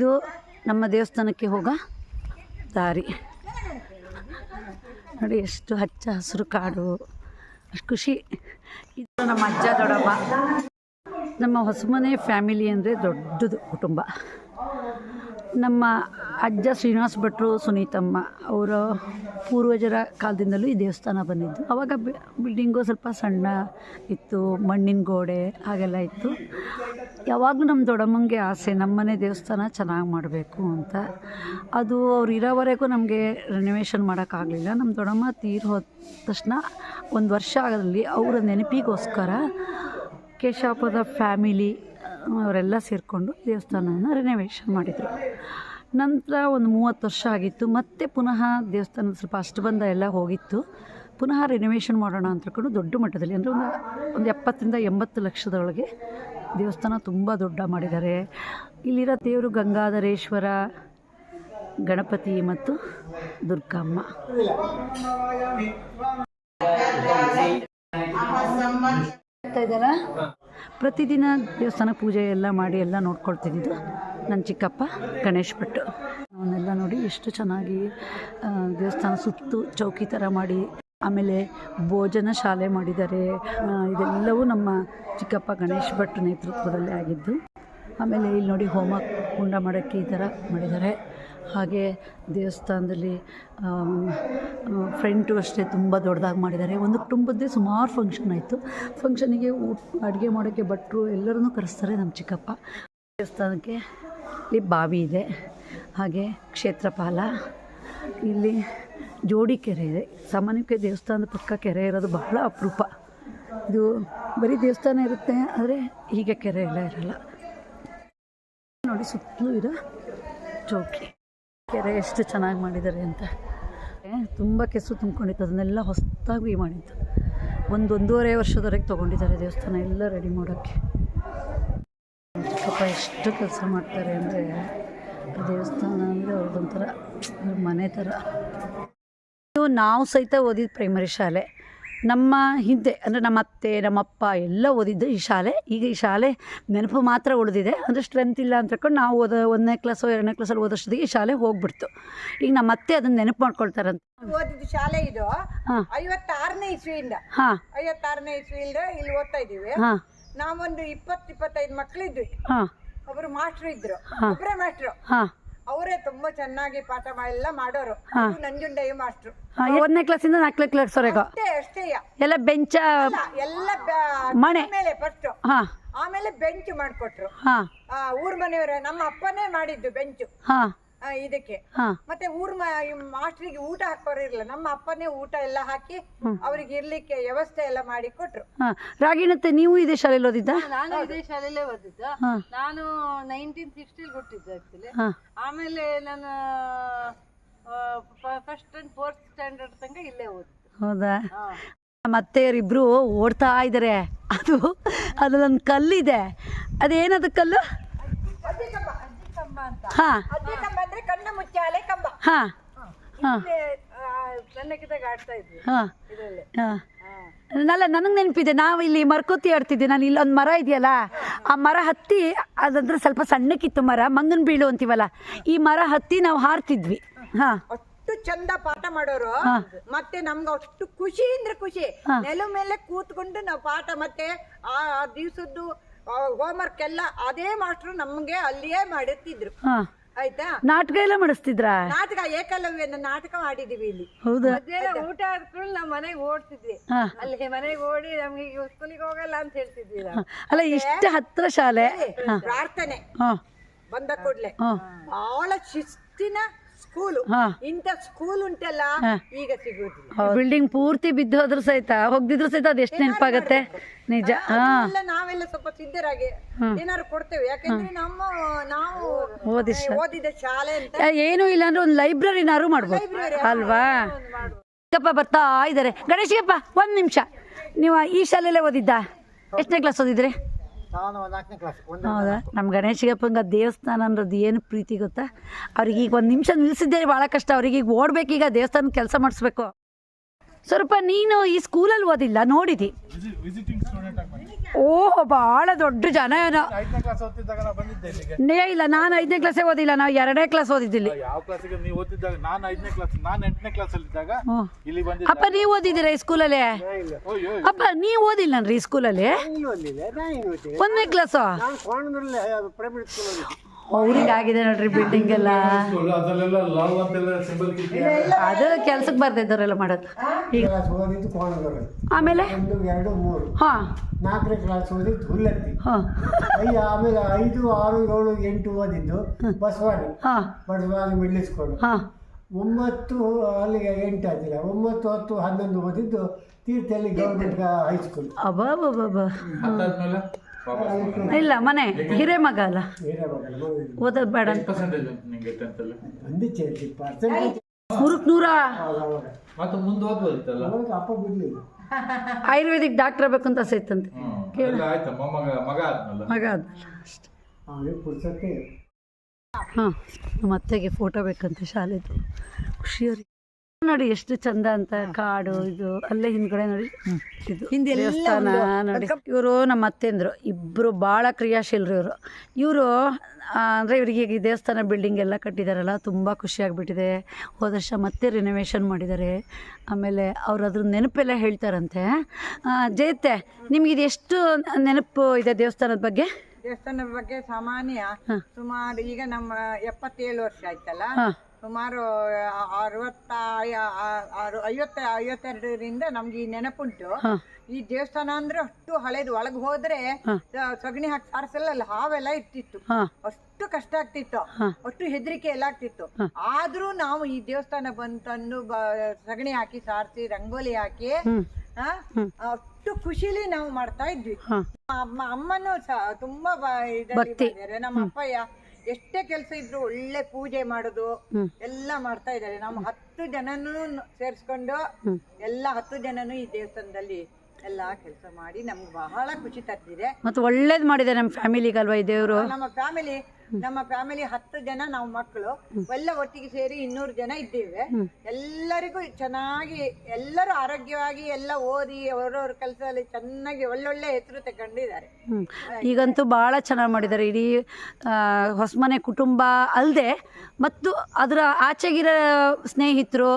ಇದು ನಮ್ಮ ದೇವಸ್ಥಾನಕ್ಕೆ ಹೋಗೋ ದಾರಿ. ನೋಡಿ ಎಷ್ಟು ಹಚ್ಚ ಹಸಿರು ಕಾಡು, ಅಷ್ಟು ಖುಷಿ. ಇದು ನಮ್ಮ ಅಜ್ಜ ದೊಡ್ಡಪ್ಪ. ನಮ್ಮ ಹೊಸಮನೆ ಫ್ಯಾಮಿಲಿ ಅಂದರೆ ದೊಡ್ಡದು ಕುಟುಂಬ. ನಮ್ಮ ಅಜ್ಜ ಶ್ರೀನಿವಾಸ ಭಟ್ರು ಸುನೀತಮ್ಮ ಅವರ ಪೂರ್ವಜರ ಕಾಲದಿಂದಲೂ ಈ ದೇವಸ್ಥಾನ ಬಂದಿದ್ದು. ಆವಾಗ ಬಿಲ್ಡಿಂಗು ಸ್ವಲ್ಪ ಸಣ್ಣ ಇತ್ತು, ಮಣ್ಣಿನ ಗೋಡೆ ಹಾಗೆಲ್ಲ ಇತ್ತು. ಯಾವಾಗಲೂ ನಮ್ಮ ದೊಡ್ಡಮ್ಮಂಗೆ ಆಸೆ ನಮ್ಮನೆ ದೇವಸ್ಥಾನ ಚೆನ್ನಾಗಿ ಮಾಡಬೇಕು ಅಂತ. ಅದು ಅವ್ರು ಇರೋವರೆಗೂ ನಮಗೆ ರಿನೋವೇಷನ್ ಮಾಡೋಕ್ಕಾಗಲಿಲ್ಲ ನಮ್ಮ ದೊಡ್ಡಮ್ಮ ತೀರ್ ಹೋದ ತಕ್ಷಣ ಒಂದು ವರ್ಷ ಆಗಲಿ ಅವರ ನೆನಪಿಗೋಸ್ಕರ ಕೇಶಾಪದ ಫ್ಯಾಮಿಲಿ ಅವರೆಲ್ಲ ಸೇರಿಕೊಂಡು ದೇವಸ್ಥಾನವನ್ನು ರಿನೋವೇಷನ್ ಮಾಡಿದರು. ನಂತರ ಒಂದು ಮೂವತ್ತು ವರ್ಷ ಆಗಿತ್ತು. ಮತ್ತೆ ಪುನಃ ದೇವಸ್ಥಾನ ಸ್ವಲ್ಪ ಅಷ್ಟಬಂಧ ಎಲ್ಲ ಹೋಗಿತ್ತು. ಪುನಃ ರಿನೋವೇಷನ್ ಮಾಡೋಣ ಅಂತ ತಿಳ್ಕೊಂಡು ದೊಡ್ಡ ಮಟ್ಟದಲ್ಲಿ ಅಂದರೆ ಒಂದು ಒಂದು ಎಪ್ಪತ್ತರಿಂದ ಎಂಬತ್ತು ಲಕ್ಷದೊಳಗೆ ದೇವಸ್ಥಾನ ತುಂಬ ದೊಡ್ಡ ಮಾಡಿದ್ದಾರೆ. ಇಲ್ಲಿರೋ ದೇವರು ಗಂಗಾಧರೇಶ್ವರ ಗಣಪತಿ ಮತ್ತು ದುರ್ಗಮ್ಮ. ಇದೆಯಲ್ಲ ಪ್ರತಿದಿನ ದೇವಸ್ಥಾನ ಪೂಜೆ ಎಲ್ಲ ಮಾಡಿ ಎಲ್ಲ ನೋಡ್ಕೊಳ್ತಿದ್ದು ನನ್ನ ಚಿಕ್ಕಪ್ಪ ಗಣೇಶ್ ಭಟ್ಟು ಅವನ್ನೆಲ್ಲ ನೋಡಿ ಎಷ್ಟು ಚೆನ್ನಾಗಿ ದೇವಸ್ಥಾನ ಸುತ್ತು ಚೌಕಿ ಥರ ಮಾಡಿ, ಆಮೇಲೆ ಭೋಜನ ಶಾಲೆ ಮಾಡಿದ್ದಾರೆ. ಇದೆಲ್ಲವೂ ನಮ್ಮ ಚಿಕ್ಕಪ್ಪ ಗಣೇಶ್ ಭಟ್ ನೇತೃತ್ವದಲ್ಲೇ ಆಗಿದ್ದು. ಆಮೇಲೆ ಇಲ್ಲಿ ನೋಡಿ ಹೋಮ ಕುಂಡ ಮಾಡೋಕ್ಕೆ ಈ ಥರ ಮಾಡಿದ್ದಾರೆ. ಹಾಗೆ ದೇವಸ್ಥಾನದಲ್ಲಿ ಫ್ರೆಂಟು ಅಷ್ಟೇ ತುಂಬ ದೊಡ್ಡದಾಗಿ ಮಾಡಿದ್ದಾರೆ. ಒಂದು ಕುಟುಂಬದ್ದೇ ಸುಮಾರು ಫಂಕ್ಷನ್ ಆಯಿತು. ಫಂಕ್ಷನಿಗೆ ಊಟ ಅಡುಗೆ ಮಾಡೋಕ್ಕೆ ಭಟ್ರು ಎಲ್ಲರನ್ನೂ ಕರೆಸ್ತಾರೆ ನಮ್ಮ ಚಿಕ್ಕಪ್ಪ. ದೇವಸ್ಥಾನಕ್ಕೆ ಇಲ್ಲಿ ಬಾವಿ ಇದೆ. ಹಾಗೆ ಕ್ಷೇತ್ರಪಾಲ. ಇಲ್ಲಿ ಜೋಡಿ ಕೆರೆ ಇದೆ. ಸಾಮಾನ್ಯಕ್ಕೆ ದೇವಸ್ಥಾನದ ಪಕ್ಕ ಕೆರೆ ಇರೋದು ಬಹಳ ಅಪರೂಪ. ಇದು ಬರೀ ದೇವಸ್ಥಾನ ಇರುತ್ತೆ, ಆದರೆ ಹೀಗೆ ಕೆರೆ ಎಲ್ಲ ಇರಲ್ಲ. ನೋಡಿ ಸುತ್ತಲೂ ಇರೋ ಚೌಕಿ ಕೆರೆ ಎಷ್ಟು ಚೆನ್ನಾಗಿ ಮಾಡಿದ್ದಾರೆ ಅಂತ. ತುಂಬ ಕೆಸರು ತುಂಬ್ಕೊಂಡಿತ್ತು. ಅದನ್ನೆಲ್ಲ ಹೊಸದಾಗಿ ಮಾಡಿದ್ದು. ಒಂದು ಒಂದೂವರೆ ವರ್ಷದವರೆಗೆ ತೊಗೊಂಡಿದ್ದಾರೆ ದೇವಸ್ಥಾನ, ಎಲ್ಲ ರೆಡಿ ಮಾಡೋಕ್ಕೆ. ಪಾಪ ಎಷ್ಟು ಕೆಲಸ ಮಾಡ್ತಾರೆ ಅಂದರೆ ದೇವಸ್ಥಾನ ಅಂದರೆ ಅವ್ರದ್ದೊಂಥರ ಅವ್ರ ಮನೆ ಥರ. ಇದು ನಾವು ಸಹಿತ ಓದಿದ ಪ್ರೈಮರಿ ಶಾಲೆ. ನಮ್ಮ ಹಿಂದೆ ಅಂದರೆ ನಮ್ಮ ಅತ್ತೆ ನಮ್ಮ ಅಪ್ಪ ಎಲ್ಲ ಓದಿದ್ದು ಈ ಶಾಲೆ. ಈಗ ಈ ಶಾಲೆ ನೆನಪು ಮಾತ್ರ ಉಳಿದಿದೆ. ಅಂದರೆ ಸ್ಟ್ರೆಂತ್ ಇಲ್ಲ ಅಂತ ತಿಳ್ಕೊಂಡು ನಾವು ಓದೋ ಒಂದನೇ ಕ್ಲಾಸು ಎರಡನೇ ಕ್ಲಾಸಲ್ಲಿ ಓದೋಷ್ಟೊತ್ತಿಗೆ ಈ ಶಾಲೆ ಹೋಗ್ಬಿಡ್ತು. ಈಗ ನಮ್ಮ ಅತ್ತೆ ಅದನ್ನು ನೆನಪು ಮಾಡ್ಕೊಳ್ತಾರಂತ ಓದಿದ್ದು ಶಾಲೆ ಇದು. ಐವತ್ತಾರನೇ ಇಸ್ವಿಯಿಂದ. ಹಾಂ. ಐವತ್ತಾರನೇ ಇಸ್ವಿಯಿಂದ ಇಲ್ಲಿ ಓದ್ತಾ ಇದ್ದೀವಿ. ಹಾಂ. ನಾವೊಂದು ಇಪ್ಪತ್ತು ಇಪ್ಪತ್ತೈದು ಮಕ್ಕಳಿದ್ವಿ ಹಾಂ. ಒಬ್ಬರು ಮಾಸ್ಟ್ರು ಇದ್ರು. ಒಬ್ಬರೇ ಮಾಸ್ಟ್ರು ಹಾಂ. ಅವರೇ ತುಂಬಾ ಚೆನ್ನಾಗಿ ಪಾಠ ಎಲ್ಲ ಮಾಡೋರು. ಅದು ನಂಜುಂಡಯ್ಯ ಮಾಸ್ಟ್ರು. ಒಂದನೇ ಕ್ಲಾಸಿಂದ ನಾಲ್ಕನೇ ಅಷ್ಟೇ ಅಷ್ಟೇ. ಎಲ್ಲ ಬೆಂಚ ಎಲ್ಲ ಬ- ಮನೆ. ಮೇಲೆ ಫಸ್ಟ್ ಹಾಂ. ಆಮೇಲೆ ಬೆಂಚ್ ಮಾಡ್ಕೊಟ್ರು. ಹಾಂ. ಆ, ಊರ್ ಮನೆಯವರ ನಮ್ಮ ಅಪ್ಪನೇ ಮಾಡಿದ್ದು ಬೆಂಚು. ಹಾಂ. ಇದಕ್ಕೆ. ಮತ್ತೆ ಊರ್ ಮಾಸ್ಟ್ರಿಗೆ ಊಟ ಹಾಕೋರು ಇರಲಿಲ್ಲ. ನಮ್ಮ ಅಪ್ಪನೇ ಊಟ ಎಲ್ಲ ಹಾಕಿ ಅವ್ರಿಗೆ ಇರ್ಲಿಕ್ಕೆ ವ್ಯವಸ್ಥೆ ಎಲ್ಲ ಮಾಡಿ ಕೊಟ್ರು. ಹಾಂ. ರಾಗಿಣತ್ತೆ ನೀವು ಇದೇ ಶಾಲೆಯಲ್ಲಿ ಓದಿದ್ದ? ನಾನು ಇದೇ ಶಾಲೆಯಲ್ಲೇ ಓದಿದ್ದ. ನಾನು ನೈನ್ಟೀನ್ ಸಿಕ್ಸ್ಟಿಲ್ ಹುಟ್ಟಿದ್ದೆ ಆಕ್ಚುಲಿ ಆಮೇಲೆ ನಾನು ಫಸ್ಟ್ ಅಂಡ್ ಫೋರ್ತ್ ಸ್ಟ್ಯಾಂಡರ್ಡ್ ತನಕ ಇಲ್ಲೇ ಓದಿದ್ದು. ಹೌದಾ? ಅತ್ತೆಯವರಿಬ್ಬರು ಓಡ್ತಾ ಇದ್ದಾರೆ ಅದು ಅದು ನನ್ನ ಕಲ್ಲಿದೆ. ಅದೇನದು ಕಲ್ಲು ಅಜ್ಜಿ ಕಂಬ ಅಜ್ಜಿ ಕಂಬ ಅಂತ. ಹಾಂ. ಕಂಬ ಅಂದ್ರೆ ಕಣ್ಣು ಮುಚ್ಚಾಲೆ ಕಂಬ. ಹಾ. ಹಾಂ. ಸಣ್ಣಕ್ಕಿದ್ದಾಗ ಆಡ್ತಾ ಇದ್ವಿ. ಹಾ. ಇದರಲ್ಲಿ. ಹಾ. ಅಲ್ಲ ನನಗೆ ನೆನಪಿದೆ ನಾವು ಇಲ್ಲಿ ಮರ್ಕೋತಿ ಆಡ್ತಿದ್ದೆ ನಾನು ಇಲ್ಲೊಂದು ಮರ ಇದೆಯಲ್ಲ ಆ ಮರ ಹತ್ತಿ ಅದಂದ್ರೆ ಸ್ವಲ್ಪ ಸಣ್ಣಕ್ಕಿತ್ತು ಮರ ಮಂಗನ್ ಬೀಳು ಅಂತೀವಲ್ಲ ಈ ಮರ ಹತ್ತಿ ನಾವು ಹಾರ್ತಿದ್ವಿ. ಹಾ. ಅಷ್ಟು ಚಂದ ಪಾಠ ಮಾಡೋರು. ಮತ್ತೆ ನಮ್ಗೆ ಅಷ್ಟು ಖುಷಿ ಅಂದ್ರೆ ಖುಷಿ. ನೆಲ ಮೇಲೆ ಕೂತ್ಕೊಂಡು ನಾವು ಪಾಠ ಮತ್ತೆ ಆ ದಿವಸದ್ದು ಹೋಮ್ವರ್ಕ್ ಎಲ್ಲ ಅದೇ ಮಾಸ್ಟರ್ ನಮ್ಗೆ ಅಲ್ಲಿಯೇ ಮಾಡುತ್ತಿದ್ರು ಹಾಂ. ಆಯ್ತಾ? ನಾಟಕ ಎಲ್ಲ ಮಾಡಿಸ್ತಿದ್ರ? ನಾಟಕ ಏಕಲವ್ಯ ನಾಟಕ ಮಾಡಿದೀವಿ ಇಲ್ಲಿ. ಹೌದಾ. ಮಧ್ಯಾಹ್ನ ಊಟ ಆದ್ಕೊಂಡು ನಮ್ಮ ಮನೆಗೆ ಓಡ್ತಿದ್ವಿ. ಅಲ್ಲಿ ಮನೆಗೆ ಓಡಿ ನಮ್ಗೆ ಸ್ಕೂಲಿಗೆ ಹೋಗಲ್ಲ ಅಂತ ಹೇಳ್ತಿದ್ವಿ ನಾವು. ಅಲ್ಲ ಇಷ್ಟ ಹತ್ರ ಶಾಲೆ. ಪ್ರಾರ್ಥನೆ. ಬಂದ ಕೂಡ್ಲೆ. ಬಹಳ ಶಿಸ್ತಿನ ಸ್ಕೂಲು. ಹಾ. ಇಂಥ ಸ್ಕೂಲ್ ಉಂಟಲ್ಲ ಈಗ ಸಿಗುದಿಲ್ಲ. ಬಿಲ್ಡಿಂಗ್ ಪೂರ್ತಿ ಬಿದ್ದೋದ್ರು ಸಹಿತ ಹೋಗ್ದಿದ್ರು ಸಹಿತ ಅದು ಎಷ್ಟು ನೆನಪಾಗತ್ತೆ? ನಿಜ. ಹಾಂ. ಎಲ್ಲ ನಾವೆಲ್ಲ ಸ್ವಲ್ಪ ಸಿದ್ಧರಾಗಿ ಏನಾದ್ರು ಕೊಡ್ತೇವೆ. ಯಾಕಂದ್ರೆ ನಮ್ಮ ನಾವು ಓದಿ ಓದಿದ ಶಾಲೆ ಅಂತ. ಏನೂ ಇಲ್ಲ ಅಂದ್ರೆ ಒಂದು ಲೈಬ್ರರಿನಾರು ಮಾಡ್ಬೋದು. ಅಲ್ವಾ? ಚಿಕ್ಕಪ್ಪ ಬರ್ತಾ ಇದಾರೆ ಗಣೇಶಿಗಪ್ಪ ಒಂದು ನಿಮಿಷ. ನೀವು ಈ ಶಾಲೆಯಲ್ಲೇ ಓದಿದ್ದ? ಎಷ್ಟನೇ ಕ್ಲಾಸ್ ಓದಿದ್ರಿ? ಹೌದಾ? ನಮ್ಮ ಗಣೇಶಿಗಪ್ಪಂಗ ದೇವಸ್ಥಾನ ಅನ್ನೋದು ಏನು ಪ್ರೀತಿ ಗೊತ್ತಾ? ಅವ್ರಿಗೆ ಈಗ ಒಂದು ನಿಮಿಷ ನಿಲ್ಲಿಸಿದ್ದೇ ಭಾಳ ಕಷ್ಟ. ಅವ್ರಿಗೆ ಈಗ ಓಡ್ಬೇಕೀಗ ದೇವಸ್ಥಾನ ಕೆಲಸ ಮಾಡಿಸ್ಬೇಕು. ಸ್ವಲ್ಪ ನೀನು ಈ ಸ್ಕೂಲಲ್ಲಿ ಓದಿಲ್ಲ ನೋಡಿದಿ? ಓಹ್ ಭಾಳ ದೊಡ್ಡ ಜನ ಏನೋ ಐದನೇ ಕ್ಲಾಸ್ ಓದ್ತಿದ್ದಾಗ ನಾ ಬಂದಿದ್ದೆ ಇಲ್ಲಿಗೆ. ನೇ ಇಲ್ಲ ನಾನು ಐದನೇ ಕ್ಲಾಸೇ ಓದಿಲ್ಲ ನಾವು ಎರಡನೇ ಕ್ಲಾಸ್ ಓದಿದ್ದಿಲ್ಲಿ. ಯಾವ ಕ್ಲಾಸಿಗೆ ನೀವು ಓದಿದ್ದಾಗ ನಾನು ಐದನೇ ಕ್ಲಾಸ್ ನಾನು ಎಂಟನೇ ಕ್ಲಾಸ್ ಅಲ್ಲಿ ಇದ್ದಾಗ ಇಲ್ಲಿ ಬಂದಿದ್ದೆ ಅಪ್ಪ ನೀವು ಓದಿದ್ದೀರಾ ಈ ಸ್ಕೂಲಲ್ಲಿ ಅಪ್ಪ ನೀವು ಓದಿಲ್ಲ ಈ ಸ್ಕೂಲಲ್ಲಿ ನಾನು ಒಂದನೇ ಕ್ಲಾಸು ನಾನು ಕೋಣದಲ್ಲಿ ಪ್ರೈವೇಟ್ ಸ್ಕೂಲ್ ಓದಿದ್ದೆ ಅವ್ರಿಗೆ ಆಗಿದೆ ನೋಡ್ರಿ ಬಿಲ್ಡಿಂಗ್ ಎಲ್ಲ. ಅದು ಕೆಲ್ಸಕ್ಕೆ ಬರ್ದಿದ್ದವರೆಲ್ಲ ಮಾಡೋದು. ಈಗ ಆಮೇಲೆ? ಒಂದು ಎರಡು ಮೂರು. ಹಾಂ. ನಾಲ್ಕನೇ ಕ್ಲಾಸ್ ಓದಿದ್ದು ಹುಲ್ಲತ್ತಿ. ಹಾಂ. ಐದು ಆಮೇಲೆ ಐದು ಆರು ಏಳು ಎಂಟು ಓದಿದ್ದು ಬಸವಾಡಿ ಬಡವಾಗಿ ಬಸವಾಡಿ ಮಿಡ್ಲ್ ಸ್ಕೂಲ್ ಹಾಂ. ಒಂಬತ್ತು ಅಲ್ಲಿಗೆ ಎಂಟು ಆಗಿಲ್ಲ ಒಂಬತ್ತು ಹತ್ತು ಹನ್ನೊಂದು ಓದಿದ್ದು ತೀರ್ಥಹಳ್ಳಿ ಗೌರ್ಮೆಂಟ್ ಹೈಸ್ಕೂಲ್ ಅಬಾಬಾಬಾ ಅದಾದ್ಮೇಲೆ ಇಲ್ಲ ಮನೆ ಹಿರೇಮಗ ಅಲ್ಲ. ಓದೋದ್ ಬೇಡ. ನೂರಕ್ಕೆ ನೂರ. ಆಯುರ್ವೇದಿಕ್ ಡಾಕ್ಟರ್ ಅಂತ ಸೈತಂತೆ ಮಗ ಆದ್ನಲ್ಲ. ಮಗ ಅಷ್ಟೆ. ಹಾಂ ನಮ್ಮ ಅತ್ತೆಗೆ ಫೋಟೋ ಬೇಕಂತೆ ಶಾಲೆದು. ಖುಷಿಯವ್ರಿಗೆ. ನೋಡಿ ಎಷ್ಟು ಚಂದ ಅಂತ ಕಾಡು ಇದು ಅಲ್ಲೇ ಹಿಂದ್ಗಡೆ ನೋಡಿ. ಇದು ದೇವಸ್ಥಾನ ನೋಡಿ. ಇವರು ನಮ್ಮ ಅತ್ತೆಂದ್ರು ಇಬ್ಬರು ಭಾಳ ಕ್ರಿಯಾಶೀಲರು ಇವರು. ಇವರು ಅಂದರೆ ಇವರಿಗೆ ಈಗ ಈ ದೇವಸ್ಥಾನ ಬಿಲ್ಡಿಂಗ್ ಎಲ್ಲ ಕಟ್ಟಿದಾರಲ್ಲ ತುಂಬ ಖುಷಿಯಾಗಿಬಿಟ್ಟಿದೆ ಹೋದ ವರ್ಷ ಮತ್ತೆ ರಿನೋವೇಷನ್ ಮಾಡಿದ್ದಾರೆ ಆಮೇಲೆ ಅವ್ರು ಅದ್ರ ನೆನಪೆಲ್ಲ ಹೇಳ್ತಾರಂತೆ. ಆ, ಜಯತೆ ನಿಮ್ಗೆ ಇದು ಎಷ್ಟು ನೆನಪು ಇದೆ ದೇವಸ್ಥಾನದ ಬಗ್ಗೆ? ದೇವಸ್ಥಾನದ ಬಗ್ಗೆ ಸಾಮಾನ್ಯ. ಸುಮಾರು ಈಗ ನಮ್ಮ ಎಪ್ಪತ್ತೇಳು ವರ್ಷ ಆಯ್ತಲ್ಲ? ಸುಮಾರು ಅರವತ್ತ ಐವತ್ತ ಐವತ್ತೆರಡರಿಂದ ನಮ್ಗೆ ಈ ನೆನಪುಂಟು. ಈ ದೇವಸ್ಥಾನ ಅಂದ್ರೆ ಅಷ್ಟು ಹಳೇದು. ಒಳಗೆ ಹೋದ್ರೆ ಸಗಣಿ ಹಾಕಿ ಸಾರಿಸಲ್ಲ ಅಲ್ಲಿ ಹಾವೆಲ್ಲ ಇರ್ತಿತ್ತು. ಅಷ್ಟು ಕಷ್ಟ ಆಗ್ತಿತ್ತು. ಅಷ್ಟು ಹೆದರಿಕೆ ಎಲ್ಲ ಆಗ್ತಿತ್ತು. ಆದ್ರೂ ನಾವು ಈ ದೇವಸ್ಥಾನ ಬಂತಂದು ಸಗಣಿ ಹಾಕಿ ಸಾರಿಸಿ ರಂಗೋಲಿ ಹಾಕಿ ಅಷ್ಟು ಖುಷಿಲಿ ನಾವು ಮಾಡ್ತಾ ಇದ್ವಿ. ಅಮ್ಮನೂ ಸಹ ತುಂಬಾ ಇದ್ರಲ್ಲಿ ನಮ್ಮ ಅಪ್ಪಯ್ಯ ಎಷ್ಟೇ ಕೆಲಸ ಇದ್ರು ಒಳ್ಳೆ ಪೂಜೆ ಮಾಡುದು ಎಲ್ಲ ಮಾಡ್ತಾ ಇದ್ದಾರೆ. ನಮ್ಮ ಹತ್ತು ಜನನು ಸೇರಿಸ್ಕೊಂಡು ಎಲ್ಲ ಹತ್ತು ಜನನು ಈ ದೇವಸ್ಥಾನದಲ್ಲಿ ಎಲ್ಲ ಕೆಲಸ ಮಾಡಿ ನಮ್ಗೆ ಬಹಳ ಖುಷಿ ತರ್ತಿದೆ. ಮತ್ತೆ ಒಳ್ಳೇದು ಮಾಡಿದೆ ನಮ್ಮ ಫ್ಯಾಮಿಲಿಗಲ್ವಾ ಈ ದೇವರು? ನಮ್ಮ ಫ್ಯಾಮಿಲಿ ನಮ್ಮ ಫ್ಯಾಮಿಲಿ ಹತ್ತು ಜನ ನಾವು ಮಕ್ಕಳು ಎಲ್ಲ ಒಟ್ಟಿಗೆ ಸೇರಿ ಇನ್ನೂರು ಜನ ಇದ್ದೇವೆ. ಎಲ್ಲರಿಗೂ ಚೆನ್ನಾಗಿ ಎಲ್ಲರೂ ಆರೋಗ್ಯವಾಗಿ ಎಲ್ಲ ಓದಿ ಅವರವ್ರ ಕೆಲಸದಲ್ಲಿ ಚೆನ್ನಾಗಿ ಒಳ್ಳೊಳ್ಳೆ ಹೆಸರು ತಗೊಂಡಿದ್ದಾರೆ. ಈಗಂತೂ ಭಾಳ ಚೆನ್ನಾಗಿ ಮಾಡಿದ್ದಾರೆ. ಇಡೀ ಹೊಸಮನೆ ಕುಟುಂಬ ಅಲ್ಲದೆ ಮತ್ತು ಅದರ ಆಚೆಗಿರೋ ಸ್ನೇಹಿತರು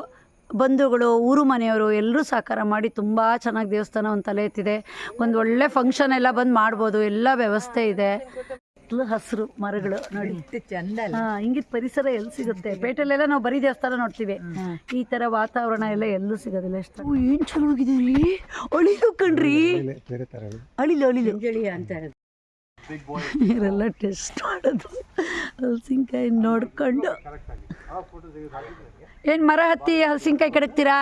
ಬಂಧುಗಳು ಊರು ಮನೆಯವರು ಎಲ್ಲರೂ ಸಹಕಾರ ಮಾಡಿ ತುಂಬ ಚೆನ್ನಾಗಿ ದೇವಸ್ಥಾನ ಒಂದು ತಲೆ ಎತ್ತಿದೆ. ಒಂದು ಒಳ್ಳೆ ಫಂಕ್ಷನ್ ಎಲ್ಲ ಬಂದು ಮಾಡ್ಬೋದು. ಎಲ್ಲ ವ್ಯವಸ್ಥೆ ಇದೆ. ಹಸಿರು ಮರಗಳು ನೋಡಿ. ಚಂದ ಹಾ ಹಿಂಗಿದ್ ಪರಿಸರ ಎಲ್ಲಿ ಸಿಗುತ್ತೆ? ಪೇಟೆಲೆಲ್ಲ ನಾವು ಬರೀ ದೇವಸ್ಥಾನ ನೋಡ್ತೀವಿ. ಈ ತರ ವಾತಾವರಣ ಎಲ್ಲ ಎಲ್ಲೂ ಸಿಗೋದಿಲ್ಲ ಎಷ್ಟು ಏನ್ ಚೆನ್ನಾಗಿದೆ ಇಲ್ಲಿ? ಅಳಿಲು ಕಣ್ರಿ. ಅಳಿಲು ಅಳಿಲು. ಅಂತ. ಇವರೆಲ್ಲ ಟೆಸ್ಟ್ ಮಾಡೋದು. ಹಲಸಿನ್ಕಾಯಿ ನೋಡ್ಕೊಂಡು. ಏನ್ ಮರ ಹತ್ತಿ ಹಲಸಿನಕಾಯಿ ಕಡಿತೀರಾ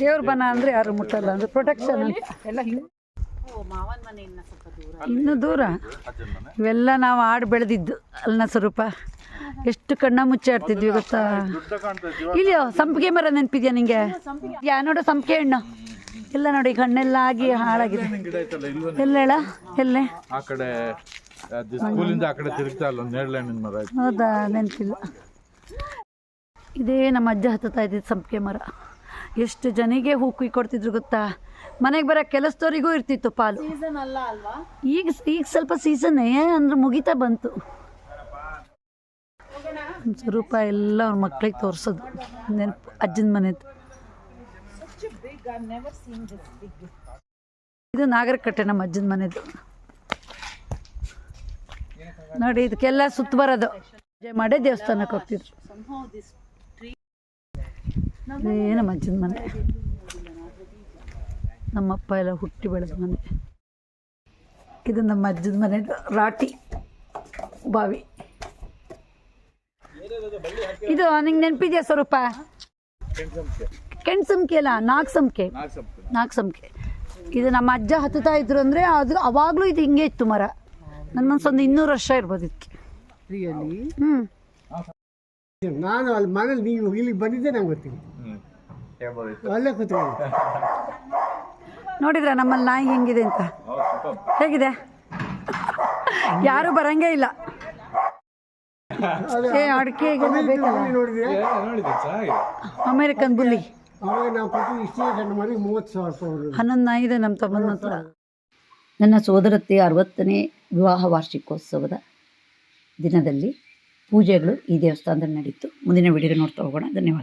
ದೇವ್ರ ಬನ ಅಂದ್ರೆ ಯಾರು ಮುಟ್ಟಲ್ಲ, ಅಂದ್ರೆ ಪ್ರೊಟೆಕ್ಷನ್ ಇನ್ನು ದೂರ. ಇವೆಲ್ಲ ನಾವು ಆಡ್ ಬೆಳೆದಿದ್ದು ಅಲ್ಲ ಸ್ವರೂಪ. ಎಷ್ಟು ಕಣ್ಣ ಮುಚ್ಚೆ ಆಡ್ತಿದ್ವಿ ಗೊತ್ತಾ? ಇಲ್ಲಿಯೋ ಇಲ್ಲಿ ಸಂಪಿಗೆ ಮರ ನೆನಪಿದ್ಯಾ ನಿಂಗೆ? ಯಾ, ನೋಡು, ಸಂಪಿಗೆ ಹಣ್ಣು. ಎಲ್ಲ ನೋಡಿ ಕಣ್ಣೆಲ್ಲ ಆಗಿ ಹಾಳಾಗಿದೆ. ಐತಲ್ಲ ಎಲ್ಲ ಹೇಳ ಎಲ್ಲೇ ಆ ಕಡೆ ಅದು ಸ್ಕೂಲಿಂದ ಆ ಕಡೆ ತಿರುಗ್ತಾ ಇಲ್ಲ ಮರ ಐತೆ ಹೌದಾ ನೆನಪಿಲ್ಲ. ಇದೇ ನಮ್ಮ ಅಜ್ಜ ಹತ್ತುತ್ತಾ ಇದ್ದಿದ್ದು ಸಂಪಿಗೆ ಮರ. ಎಷ್ಟು ಜನಿಗೆ ಹೂ ಕುಯ್ ಕೊಡ್ತಿದ್ರು ಗೊತ್ತಾ? ಮನೆಗೆ ಬರೋ ಕೆಲಸದವರಿಗೂ ಇರ್ತಿತ್ತು ಪಾಲು. ಈಗ ಈಗ ಸ್ವಲ್ಪ ಸೀಸನ್ ಅಂದ್ರೆ ಮುಗಿತಾ ಬಂತು. ಸ್ವರೂಪ ಎಲ್ಲ ಅವ್ರ ಮಕ್ಳಿಗೆ ತೋರಿಸೋದು. ನೆನಪು ಅಜ್ಜನ ಮನೆದು. ಇದು ನಾಗರಕಟ್ಟೆ ನಮ್ಮ ಅಜ್ಜನ ಮನೆದು. ನೋಡಿ, ಇದಕ್ಕೆಲ್ಲ ಸುತ್ತ ಬರೋದು. ಮಾಡೇ ದೇವಸ್ಥಾನಕ್ಕೆ ಹೋಗ್ತಿದ್ರು. ನಮ್ಮ ಅಜ್ಜನ ಮನೆ. ನಮ್ಮಪ್ಪ ಎಲ್ಲ ಹುಟ್ಟಿ ಬೆಳೆದ ಮನೆ. ಇದು ನಮ್ಮ ಅಜ್ಜನ ಮನೆ, ರಾಟಿ ಬಾವಿ. ಇದು ನಿಂಗೆ ನೆನಪಿದ್ಯಾ ಸ್ವರೂಪ? ಕೆಣ್ಸಂಕೆ ಅಲ್ಲ ನಾಲ್ಕು ಸಂಖ್ಯೆ ನಾಲ್ಕು ಸಂಖ್ಯೆ ಇದು ನಮ್ಮ ಅಜ್ಜ ಹತ್ತುತ್ತಾ ಇದ್ರು ಅಂದರೆ ಅದು ಅವಾಗ್ಲೂ ಇದು ಹಿಂಗೆ ಇತ್ತು ಮರ. ನನ್ನ ಮನಸ್ಸೊಂದು ಇನ್ನೂರು ವರ್ಷ ಇರ್ಬೋದು ಇದಕ್ಕೆ ಹ್ಞೂ ನಾನು ಅಲ್ಲಿ ಮನೇಲಿ ನೀವು ಇಲ್ಲಿಗೆ ಬಂದಿದ್ದೆ ನಂಗೆ ಗೊತ್ತಿಲ್ಲ. ಅಲ್ಲೇ ಕೂತ್ಕೊಂಡು ನೋಡಿದ್ರ ನಮ್ಮಲ್ಲಿ ನಾಯಿ ಹೆಂಗಿದೆ ಅಂತ? ಹೇಗಿದೆ? ಯಾರು ಬರಂಗೇ ಇಲ್ಲ. ಏ ಅಡಿಕೆ ಅಮೇರಿಕನ್ ಬುಲ್ಲಿ. ಅವಾಗ ನಾವು ಸಾವಿರ ಹನ್ನೊಂದು ನಮ್ಮ ತಮ್ಮನ ಹತ್ರ. ನನ್ನ ಸೋದರತ್ತೆಯ ಅರವತ್ತನೇ ವಿವಾಹ ವಾರ್ಷಿಕೋತ್ಸವದ ದಿನದಲ್ಲಿ ಪೂಜೆಗಳು ಈ ದೇವಸ್ಥಾನದಲ್ಲಿ ನಡೀತು. ಮುಂದಿನ ವಿಡಿಯೋ ನೋಡ್ತಾ ಹೋಗೋಣ. ಧನ್ಯವಾದ